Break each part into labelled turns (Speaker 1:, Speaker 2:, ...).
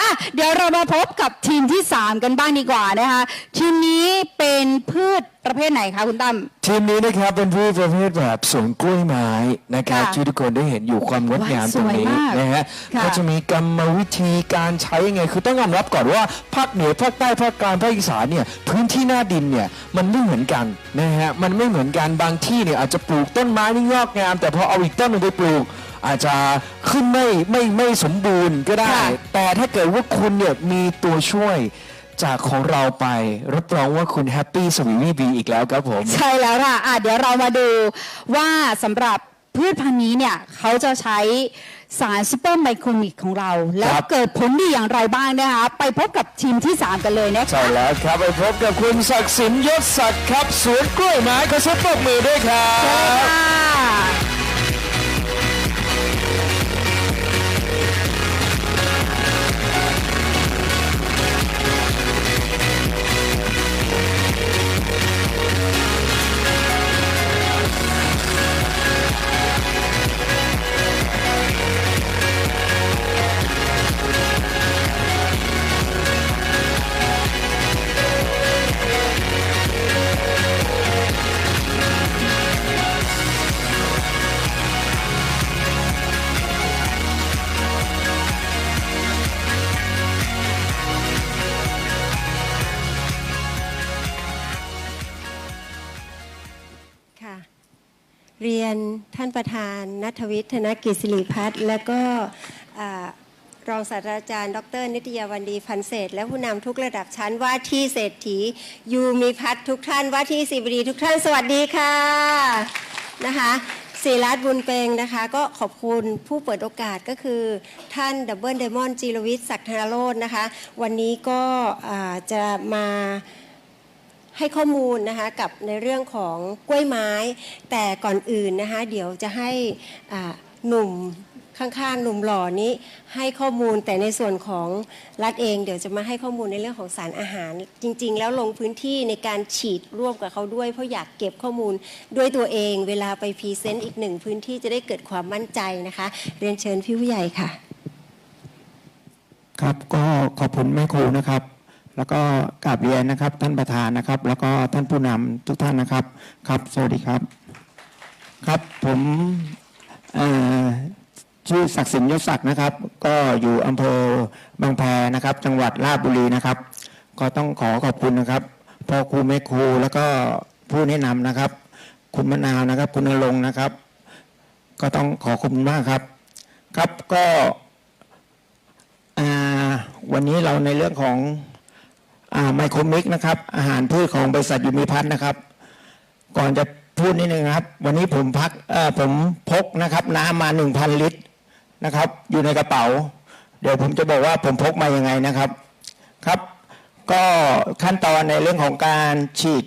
Speaker 1: อะเดี๋ยวเรามาพบกับทีมที่ 3 กันบ้างดีกว่านะคะทีมนี้เป็นพืชประเภทไหนคะคุณตั้ม
Speaker 2: ทีมนี้นะครับเป็นพืชประเภทแบบสวนกล้วยไม้นะครับ
Speaker 1: ค่ะ
Speaker 2: ที่ทุกคนได้เห็นอยู่ความงดงาม
Speaker 1: ว้าย
Speaker 2: ตรงนี้
Speaker 1: สวยมาก
Speaker 2: นะฮะ
Speaker 1: ค่ะ
Speaker 2: ก็จะมีกรรมวิธีการใช้ยังไง คือต้องยอมรับก่อนว่าภาคเหนือภาคใต้ภาคกลางภาคอีสานเนี่ยพื้นที่หน้าดินเนี่ยมันไม่เหมือนกันนะฮะมันไม่เหมือนกันบางที่เนี่ยอาจจะปลูกต้นไม้ที่งอกงาม แต่พอเอาอีกต้นหนึงไปปลูก อาจจะขึ้นไม่ไม่ไม่สมบูรณ์ก็ได้
Speaker 1: ค่ะ
Speaker 2: แต่ถ้าเกิดว่าคุณเนี่ยมีตัวช่วยจากของเราไปรับรองว่าคุณแฮปปี้สวีวีบีอีกแล้วครับผม
Speaker 1: ใช่แล้วค่ะอะ เดี๋ยวเรามาดูว่าสำหรับพืชพันธุ์นี้เนี่ยเขาจะใช้สารซูเปอร์ไมโครมิกของเรา แล้ว
Speaker 2: ครับ
Speaker 1: เกิดผลดีอย่างไรบ้างนะคะไปพบกับทีมที่ 3 กันเลยนะคะ
Speaker 2: ใช่แล้วครับ ไปพบกับคุณศักดิ์สินยศศักดิ์ครับสวนกล้วยไม้ขอเสียงปรบมือด้วยครั
Speaker 1: เชิญ
Speaker 2: บ
Speaker 3: เรียนท่านประธานนัทวิทย์ธนกิจสิริพัฒน์และก็รองศาสตราจารย์ ดร นิตยาวันดีพันเศษ และผู้นำทุกระดับชั้นว่าที่เศรษฐียูมีพัฒน์ทุกท่านว่าที่สิบดีทุกท่านสวัสดีค่ะนะคะศิรัตน์บุญเปงนะคะก็ขอบคุณผู้เปิดโอกาสก็คือท่านดับเบิลเดมอนจีรวิทย์ศักดิ์ธนโรจน์นะคะ วันนี้ก็จะมา ให้ข้อมูลนะคะกับในเรื่องของกล้วยไม้ แต่ก่อนอื่นนะคะเดี๋ยวจะให้หนุ่มข้างๆ หนุ่มหล่อนี้ให้ข้อมูลแต่ในส่วนของรัฐเอง เดี๋ยวจะมาให้ข้อมูลในเรื่องของสารอาหาร จริง ๆ แล้วลงพื้นที่ในการฉีดร่วมกับเขาด้วย เพราะอยากเก็บข้อมูลด้วยตัวเอง เวลาไปพรีเซนต์อีกหนึ่งพื้นที่จะได้เกิดความมั่นใจนะคะ เรียนเชิญพี่ผู้ใหญ่ค่ะ
Speaker 4: ครับก็ขอบคุณแม่ครูนะครับ แล้วก็กราบเรียนนะครับ ท่านประธานนะครับ แล้วก็ท่านผู้นำทุกท่านนะครับครับสวัสดีครับ ครับผมชื่อศักดิ์สินยศศักดิ์นะครับ ก็อยู่อำเภอบางแพนะครับ จังหวัดราชบุรีนะครับ ก็ต้องขอขอบคุณนะครับพ่อครูแม่ครูแล้วก็ผู้แนะนำนะครับ คุณมะนาวนะครับ คุณนรงนะครับ ก็ต้องขอขอบคุณมากครับ ครับก็วันนี้เราในเรื่องของ ไมโครมิกนะครับ อาหารพืชของบริษัทยูมิพัฒนะครับ ก่อนจะพูดนิดนึงนะครับ วันนี้ผมพักผมพกนะครับ น้ำมาหนึ่งพันลิตรนะครับ อยู่ในกระเป๋า เดี๋ยวผมจะบอกว่าผมพกมายังไงนะครับครับ ก็ขั้นตอนในเรื่องของการฉีด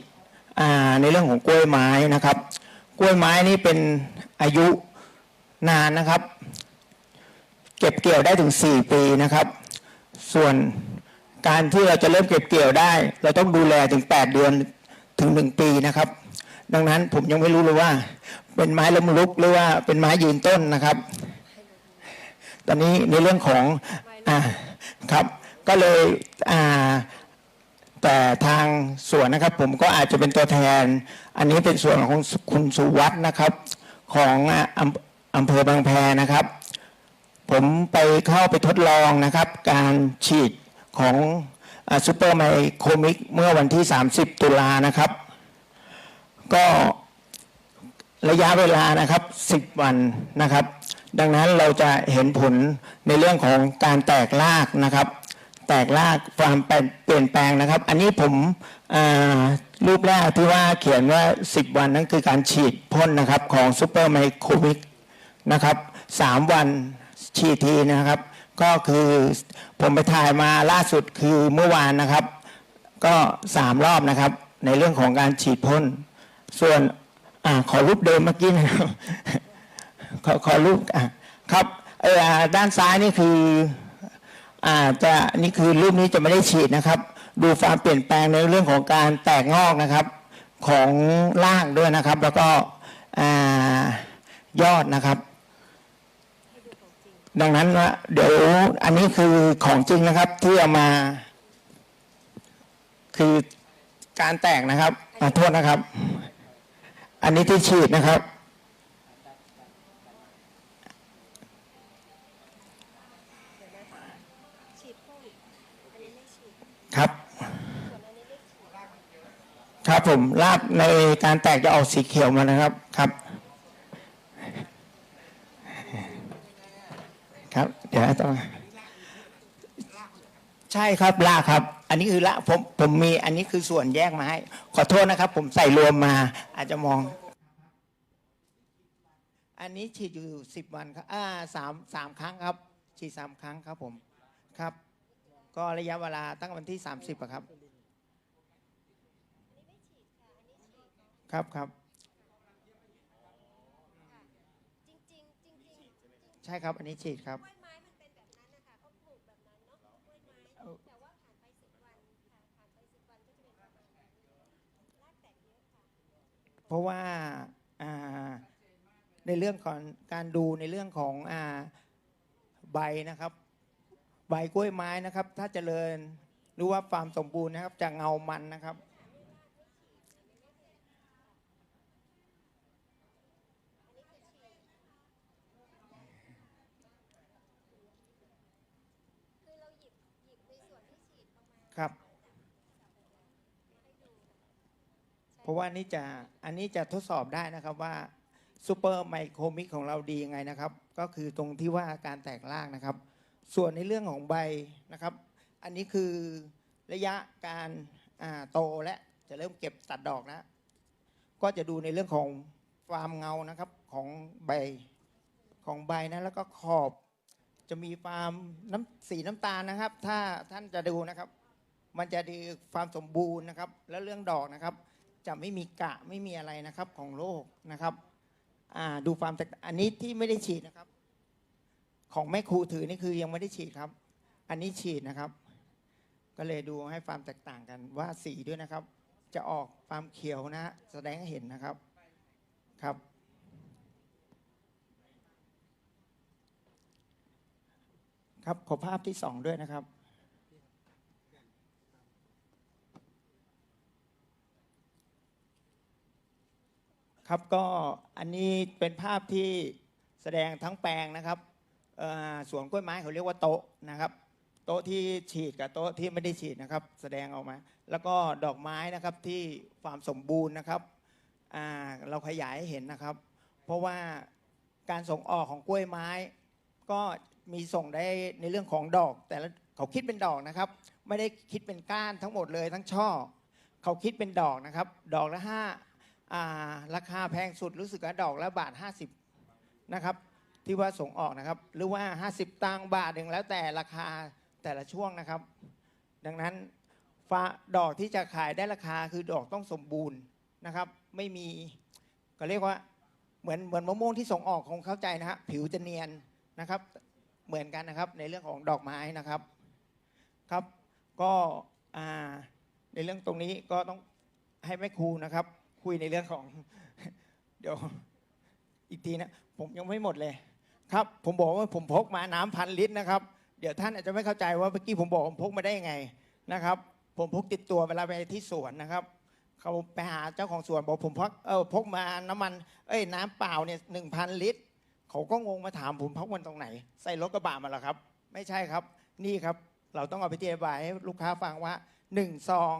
Speaker 4: ในเรื่องของกล้วยไม้นะครับ กล้วยไม้นี่เป็นอายุนานนะครับ เก็บเกี่ยวได้ถึง 4 ปีนะครับ ส่วน การที่เราจะเริ่มเก็บเกี่ยวได้ เราต้องดูแลถึง 8 เดือนถึง 1 ปีนะครับ ดังนั้นผมยังไม่รู้เลยว่า เป็นไม้ล้มลุกหรือว่าเป็นไม้ยืนต้นนะครับ ตอนนี้ในเรื่องของอ่าครับ ก็เลยอ่าแต่ทางส่วนนะครับ ผมก็อาจจะเป็นตัวแทน อันนี้เป็นส่วนของคุณสุวัฒน์นะครับ ของอำอำเภอบางแพนะครับ ผมไปเข้าไปทดลองนะครับ การฉีด ของซูเปอร์ไมโครมิกเมื่อวันที่ 30 ตุลานะครับ ก็ระยะเวลานะครับ 10 วันนะครับ ดังนั้นเราจะเห็นผลในเรื่องของการแตกรากนะครับ แตกรากความเปลี่ยนแปลงนะครับ อันนี้ผมรูปแรกที่ว่าเขียนว่า 10 วันนั่นคือการฉีดพ่นนะครับของซูเปอร์ไมโครมิกนะครับสามวันฉีดทีนะครับ ก็คือผมไปถ่ายมาล่าสุดคือเมื่อวานนะครับ ก็สามรอบนะครับ ในเรื่องของการฉีดพ่นส่วนอขอรูปเดิมเมื่อกี้นะครับขอขอรูปครับเออด้านซ้ายนี่คืออ่าจะนี่คือรูปนี้จะไม่ได้ฉีดนะครับ ดูความเปลี่ยนแปลงในเรื่องของการแตกงอกนะครับ ของรากด้วยนะครับ แล้วก็อยอดนะครับ ดังนั้นนะเดี๋ยวอันนี้คือของจริงนะครับที่เอามา คือการแตกนะครับขอโทษนะครับ อันนี้ที่ฉีดนะครับ ครับ ครับผมรากในการแตกจะออกสีเขียวมานะครับครับ ครับ เดี๋ยวต้องใช่ครับลาครับ อันนี้คือละผมผมมีอันนี้คือส่วนแยกมาให้ ขอโทษนะครับ ผมใส่รวมมา อาจจะมอง อันนี้ฉีดอยู่สิบวันครับอ่าสามสามครั้งครับ ฉีดสามครั้งครับผมครับ ก็ระยะเวลาตั้งวันที่สามสิบครับ ครับครับ ใช่ครับ อันนี้ฉีดครับเพราะว่าอ่าในเรื่องของการดูในเรื่องของอาใบนะครับ ใบกล้วยไม้นะครับ ถ้าเจริญหรือว่าความสมบูรณ์นะครับจะเงามันนะครับ ครับ เพราะว่านี่จะอันนี้จะทดสอบได้นะครับว่าซูเปอร์ไมโครมิกของเราดียังไงนะครับ ก็คือตรงที่ว่าการแตกรากนะครับ ส่วนในเรื่องของใบนะครับ อันนี้คือระยะการโตและจะเริ่มเก็บตัดดอกนะก็จะดูในเรื่องของความเงานะครับของใบของใบนะแล้วก็ขอบจะมีความน้ำสีน้ำตาลนะครับ ถ้าท่านจะดูนะครับ มันจะดีความสมบูรณ์นะครับ แล้วเรื่องดอกนะครับ จะไม่มีกะไม่มีอะไรนะครับของโรคนะครับดูความแตกอันนี้ที่ไม่ได้ฉีดนะครับ ของแม่ครูถือนี่คือยังไม่ได้ฉีดครับ อันนี้ฉีดนะครับ ก็เลยดูให้ความแตกต่างกันว่าสีด้วยนะครับ จะออกความเขียวนะฮะแสดงให้เห็นนะครับครับ ครับขอภาพที่สองด้วยนะครับ ครับก็อันนี้เป็นภาพที่แสดงทั้งแปลงนะครับสวนกล้วยไม้เขาเรียกว่าโต๊ะนะครับ โต๊ะที่ฉีดกับโต๊ะที่ไม่ได้ฉีดนะครับ แสดงออกมา แล้วก็ดอกไม้นะครับที่ความสมบูรณ์นะครับเราขยายให้เห็นนะครับ เพราะว่าการส่งออกของกล้วยไม้ ก็มีส่งได้ในเรื่องของดอก แต่ละเขาคิดเป็นดอกนะครับ ไม่ได้คิดเป็นก้านทั้งหมดเลยทั้งช่อ เขาคิดเป็นดอกนะครับ ดอกละห้า ราคาแพงสุดรู้สึกว่าดอกละบาท 50 นะครับ ที่ว่าส่งออกนะครับ หรือว่า 50ตังบาทหนึ่งแล้วแต่ราคาแต่ละช่วงนะครับ ดังนั้นฟ้าดอกที่จะขายได้ราคาคือดอกต้องสมบูรณ์นะครับ ไม่มีก็เรียกว่าเหมือนเหมือนมะม่วงที่ส่งออกคงเข้าใจนะฮะผิวจะเนียนนะครับ เหมือนกันนะครับในเรื่องของดอกไม้นะครับครับ ก็ในเรื่องตรงนี้ก็ต้องให้แม่ครูนะครับ คุยในเรื่องของ เดี๋ยวอีกทีนะ ผมยังไม่หมดเลย ครับ ผมบอกว่าผมพกมาน้ำพันลิตรนะครับ เดี๋ยวท่านอาจจะไม่เข้าใจว่าเมื่อกี้ผมบอกผมพกมาได้ยังไงนะครับ ผมพกติดตัวเวลาไปที่สวนนะครับเขาไปหาเจ้าของสวนบอกผมพกเออพกมาน้ำมัน เอ้ยน้ำเปล่าเนี่ยหนึ่งพันลิตรเขาก็งงมาถามผมพกมันตรงไหน ใส่รถกระบะมาหรอครับ ไม่ใช่ครับ นี่ครับ เราต้องเอาไปอธิบายให้ลูกค้าฟังว่าหนึ่งซอง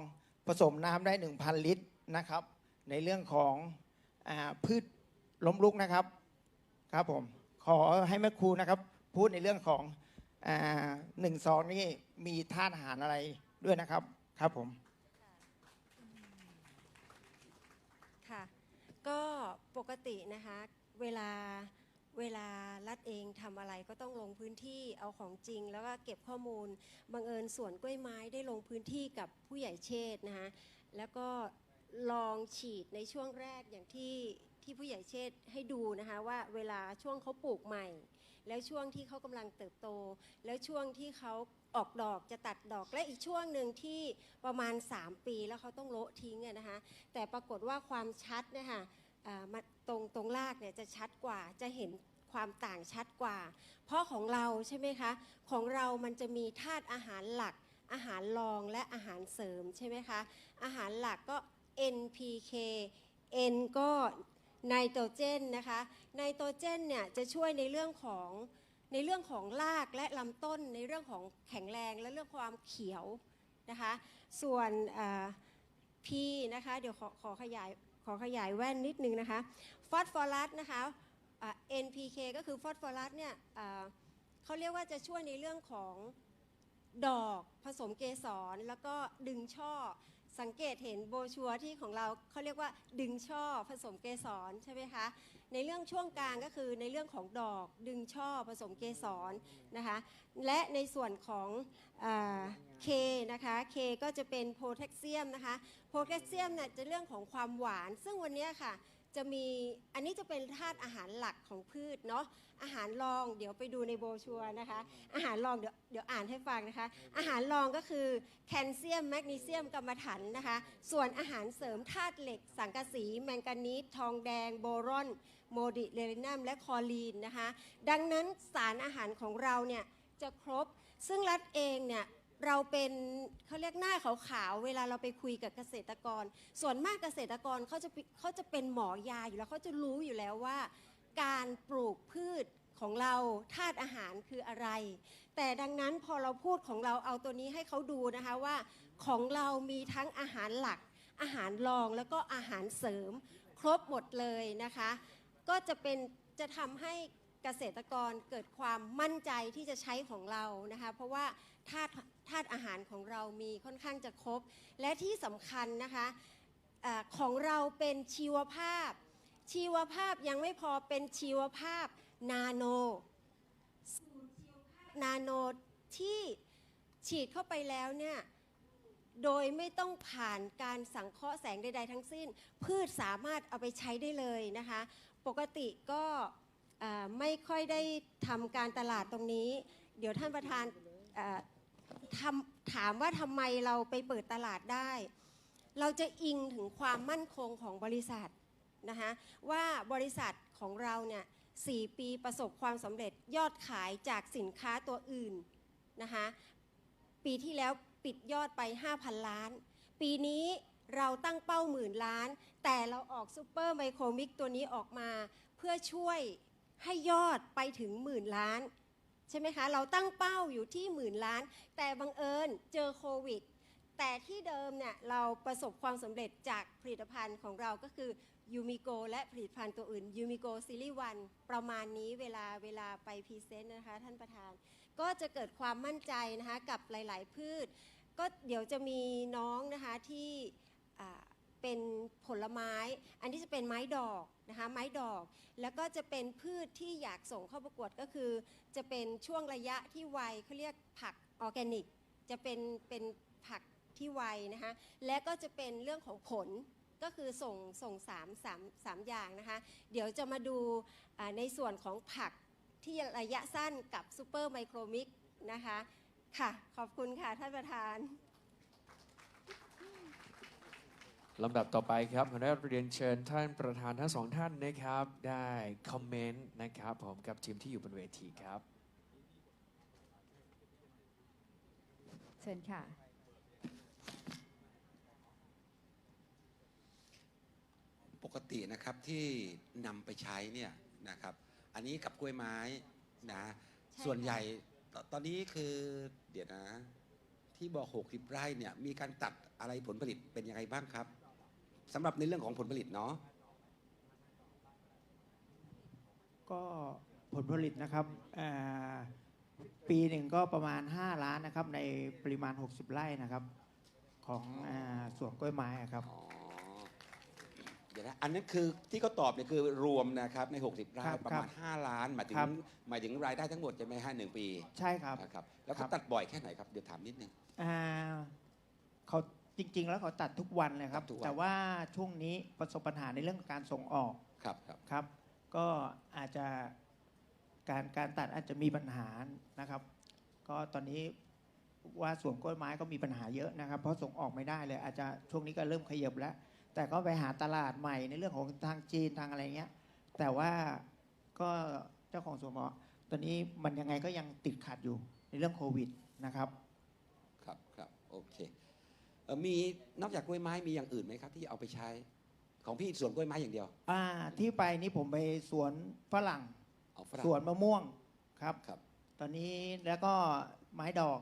Speaker 4: ผสมน้ำได้หนึ่งพันลิตรนะครับ ในเรื่องของอพืชล้มลุกนะครับครับผมขอให้แม่ครูนะครับ พูดในเรื่องของอหนึ่งซองนี่มีธาตุอาหารอะไรด้วยนะครับครับผม
Speaker 3: ค่ะก็ปกตินะคะเวลาเวลารัฐเองทำอะไรก็ต้องลงพื้นที่เอาของจริง แล้วก็เก็บข้อมูลบังเอิญสวนกล้วยไม้ได้ลงพื้นที่กับผู้ใหญ่เชษนะคะแล้วก็ ลองฉีดในช่วงแรกอย่างที่ที่ผู้ใหญ่เชษให้ดูนะคะว่าเวลาช่วงเขาปลูกใหม่ แล้วช่วงที่เขากำลังเติบโต แล้วช่วงที่เขาออกดอกจะตัดดอกและอีกช่วงหนึ่งที่ประมาณ 3 ปีแล้วเขาต้องโละทิ้งนะคะแต่ปรากฏว่าความชัดนี่ยค่ะมาตรงตรงรากเนี่ยจะชัดกว่าจะเห็นความต่างชัดกว่า เพราะของเราใช่ไหมคะของเรามันจะมีธาตุอาหารหลัก อาหารรองและอาหารเสริมใช่ไหมคะอาหารหลักก็ NPK N ก็ไนโตรเจนนะคะ ไนโตรเจนเนี่ยจะช่วยในเรื่องของในเรื่องของรากและลำต้น ในเรื่องของแข็งแรงและเรื่องความเขียวนะคะ ส่วน P นะคะ เดี๋ยวขอขอขยายขอขยายแว่นนิดนึงนะคะ ฟอสฟอรัสนะคะ NPK ก็คือฟอสฟอรัสเนี่ยเขาเรียกว่าจะช่วยในเรื่องของดอกผสมเกสรแล้วก็ดึงช่อ สังเกตเห็นโบชัวที่ของเราเขาเรียกว่าดึงช่อผสมเกสรใช่ไหมคะในเรื่องช่วงกลางก็คือในเรื่องของดอกดึงช่อผสมเกสรนะคะและในส่วนของเคนะคะเคก็จะเป็นโพแทสเซียมนะคะโพแทสเซียมเนี่ยจะเรื่องของความหวาน ซึ่งวันนี้ค่ะ จะมีอันนี้จะเป็นธาตุอาหารหลักของพืชเนาะอาหารรองเดี๋ยวไปดูในโบชัวนะคะ อาหารรองเดี๋ยวเดี๋ยวอ่านให้ฟังนะคะ อาหารรองก็คือแคลเซียมแมกนีเซียมกรรมะถันนะคะ ส่วนอาหารเสริมธาตุเหล็ก สังกะสี แมงกานีสทองแดง โบรอน โมดิเลนัมและคอลีนนะคะ ดังนั้นสารอาหารของเราเนี่ยจะครบซึ่งรัฐเองเนี่ย เราเป็นเขาเรียกหน้าขาวๆเวลาเราไปคุยกับเกษตรกร ส่วนมากเกษตรกรเขาจะเขาจะเป็นหมอยาอยู่แล้วเขาจะรู้อยู่แล้วว่า การปลูกพืชของเราธาตุอาหารคืออะไร แต่ดังนั้นพอเราพูดของเราเอาตัวนี้ให้เขาดูนะคะว่า ของเรามีทั้งอาหารหลัก อาหารรองแล้วก็อาหารเสริม ครบหมดเลยนะคะ ก็จะเป็นจะทำให้เกษตรกรเกิดความมั่นใจที่จะใช้ของเรานะคะ เพราะว่าธาตุ ธาตุอาหารของเรามีค่อนข้างจะครบ และที่สำคัญนะคะอาของเราเป็นชีวภาพ ชีวภาพยังไม่พอเป็นชีวภาพนาโนนาโนที่ฉีดเข้าไปแล้วเนี่ยโดยไม่ต้องผ่านการสังเคราะห์แสงใด ๆ ทั้งสิ้น พืชสามารถเอาไปใช้ได้เลยนะคะ ปกติก็ไม่ค่อยได้ทำการตลาดตรงนี้ เดี๋ยวท่านประธาน ทำถามว่าทำไมเราไปเปิดตลาดได้ เราจะอิงถึงความมั่นคงของบริษัทนะคะว่าบริษัทของเราเนี่ยสี่ปีประสบความสำเร็จยอดขายจากสินค้าตัวอื่นนะคะปีที่แล้วปิดยอดไป 5,000 ล้าน ปีนี้เราตั้งเป้าหมื่นล้าน แต่เราออกซูเปอร์ไมโครมิกตัวนี้ออกมา เพื่อช่วยให้ยอดไปถึงหมื่นล้าน ใช่ไหมคะ เราตั้งเป้าอยู่ที่หมื่นล้าน แต่บังเอิญเจอโควิด แต่ที่เดิมเนี่ยเราประสบความสำเร็จจากผลิตภัณฑ์ของเราก็คือยูมิโกและผลิตภัณฑ์ตัวอื่นยูมิโกซีรีส์วันประมาณนี้เวลาเวลาไปพรีเซนต์นะคะท่านประธาน ก็จะเกิดความมั่นใจนะคะกับหลาย ๆ พืช ก็เดี๋ยวจะมีน้องนะคะที่ เป็นผลไม้ อันที่จะเป็นไม้ดอกนะคะไม้ดอก แล้วก็จะเป็นพืชที่อยากส่งเข้าประกวดก็คือ จะเป็นช่วงระยะที่ไวเขาเรียกผักออร์แกนิก จะเป็นเป็นผักที่ไวนะคะและก็จะเป็นเรื่องของผลก็คือส่งส่งสามสามสามอย่างนะคะ เดี๋ยวจะมาดูในส่วนของผักที่ระยะสั้นกับซูเปอร์ไมโครมิกนะคะ ค่ะ ขอบคุณค่ะ ท่านประธาน
Speaker 2: ลำดับต่อไปครับขอได้เรียนเชิญท่านประธานทั้งสองท่านนะครับ ได้คอมเมนต์นะครับผมกับทีมที่อยู่บนเวทีครับ
Speaker 1: เชิญค่ะ
Speaker 5: ปกตินะครับที่นำไปใช้เนี่ยนะครับ อันนี้กับกล้วยไม้นะ
Speaker 3: ใช่
Speaker 5: ส่วนใหญ่ตตอนนี้คือเดี๋ยวนะ ที่บอก 60 ไร่เนี่ยมีการตัดอะไรผลผลิตเป็นยังไงบ้างครับ สำหรับในเรื่องของผลผลิตเนาะ
Speaker 4: ก็ผลผลิตนะครับเอ่อปีหนึ่งก็ประมาณ 5 ล้านนะครับ ในปริมาณ 60 ไร่นะครับ ของเอ่อสวนกล้วยไม้อะครับ
Speaker 5: อ๋อเดี๋ยวนะอันนั้นคือที่เขาตอบเนี่ยคือรวมนะครับใน 60ไร่
Speaker 4: ครับ
Speaker 5: ประมาณ 5 ล้านหมายถึง
Speaker 4: ครับ
Speaker 5: หมายถึงรายได้ทั้งหมดใช่ไหมฮะหนึ่งปี
Speaker 4: ใช่ครับ
Speaker 5: นะครับแล้ว
Speaker 4: ครั
Speaker 5: เขา
Speaker 4: บ
Speaker 5: ตัดบ่อยแค่ไหนครับ เดี๋ยวถามนิดนึง
Speaker 4: อ่าเขา จริง ๆ แล้วเขาตัดทุกวันเลยครับ
Speaker 5: ตัดทุกวัน
Speaker 4: แต่ว่าช่วงนี้ประสบปัญหาในเรื่องการส่งออก
Speaker 5: ครับครับ
Speaker 4: ครับ ก็อาจจะการการตัดอาจจะมีปัญหานะครับ ก็ตอนนี้ว่าสวนกล้วยไม้ก็มีปัญหาเยอะนะครับ เพราะส่งออกไม่ได้เลย อาจจะช่วงนี้ก็เริ่มขยับแล้ว แต่ก็ไปหาตลาดใหม่ในเรื่องของทางจีนทางอะไรเงี้ย แต่ว่าก็เจ้าของสวนบอกว่าตอนนี้มันยังไงก็ยังติดขัดอยู่ในเรื่องโควิดนะครับ
Speaker 5: ครับครับโอเคเอ่อ มีนอกจากกล้วยไม้มีอย่างอื่นไหมครับที่เอาไปใช้ของพี่สวนกล้วยไม้อย่างเดียว
Speaker 4: อ่าที่ไปนี่ผมไปสวนฝรั่ง
Speaker 5: เอาฝรั่ง
Speaker 4: สวนมะม่วงครับ
Speaker 5: ครับ
Speaker 4: ตอนนี้แล้วก็ไม้ดอก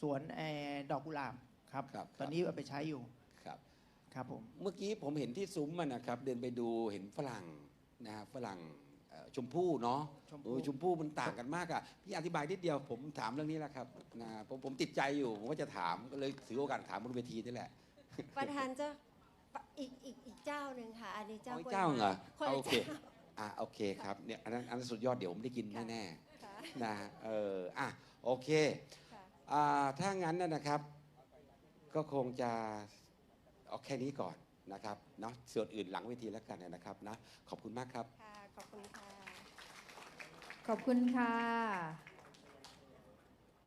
Speaker 4: สวนเออดอกกุหลาบครับ
Speaker 5: ครับ
Speaker 4: ตอนนี้เอาไปใช้อยู่
Speaker 5: ครับ
Speaker 4: ครับผม
Speaker 5: เมื่อกี้ผมเห็นที่ซุ้มมันนะครับ เดินไปดูเห็นฝรั่งนะฮะฝรั่งเอ่อ ชมพู่เนาะ
Speaker 4: ชมพู่
Speaker 5: โอ้ยชมพู่มันต่างกันมากอะพี่อธิบายนิดเดียวผมถามเรื่องนี้แหละครับนะผมผมติดใจอยู่ผมก็จะถามก็เลยถือโอกาสถามบนเวทีนี่แหละ
Speaker 3: ประธานเจ้าอีกอีกอีกเจ้าหนึ่งค่ะ อันนี้เจ้า
Speaker 5: อ๋อก
Speaker 3: ล้วย
Speaker 5: เจ้าเหรอ
Speaker 3: คน
Speaker 5: โอ
Speaker 3: ละ
Speaker 5: เค
Speaker 3: เจ้า
Speaker 5: อะโอเคครับเนี่ยอันนั้นอันนั้นสุดยอดเดี๋ยวผมได้กิน
Speaker 3: ค่ะ
Speaker 5: แน่
Speaker 3: ค่ะ
Speaker 5: ๆนะเอออะโอเค
Speaker 3: ค่ะ
Speaker 5: อ่าถ้างั้นนะนะครับ ก็คงจะเอาแค่นี้ก่อนนะครับเนาะส่วนอื่นหลังเวทีแล้วกันนะครับนะขอบคุณมากครับ
Speaker 3: ค่ะ ขอบคุณค่ะ
Speaker 1: ขอบคุณค่ะ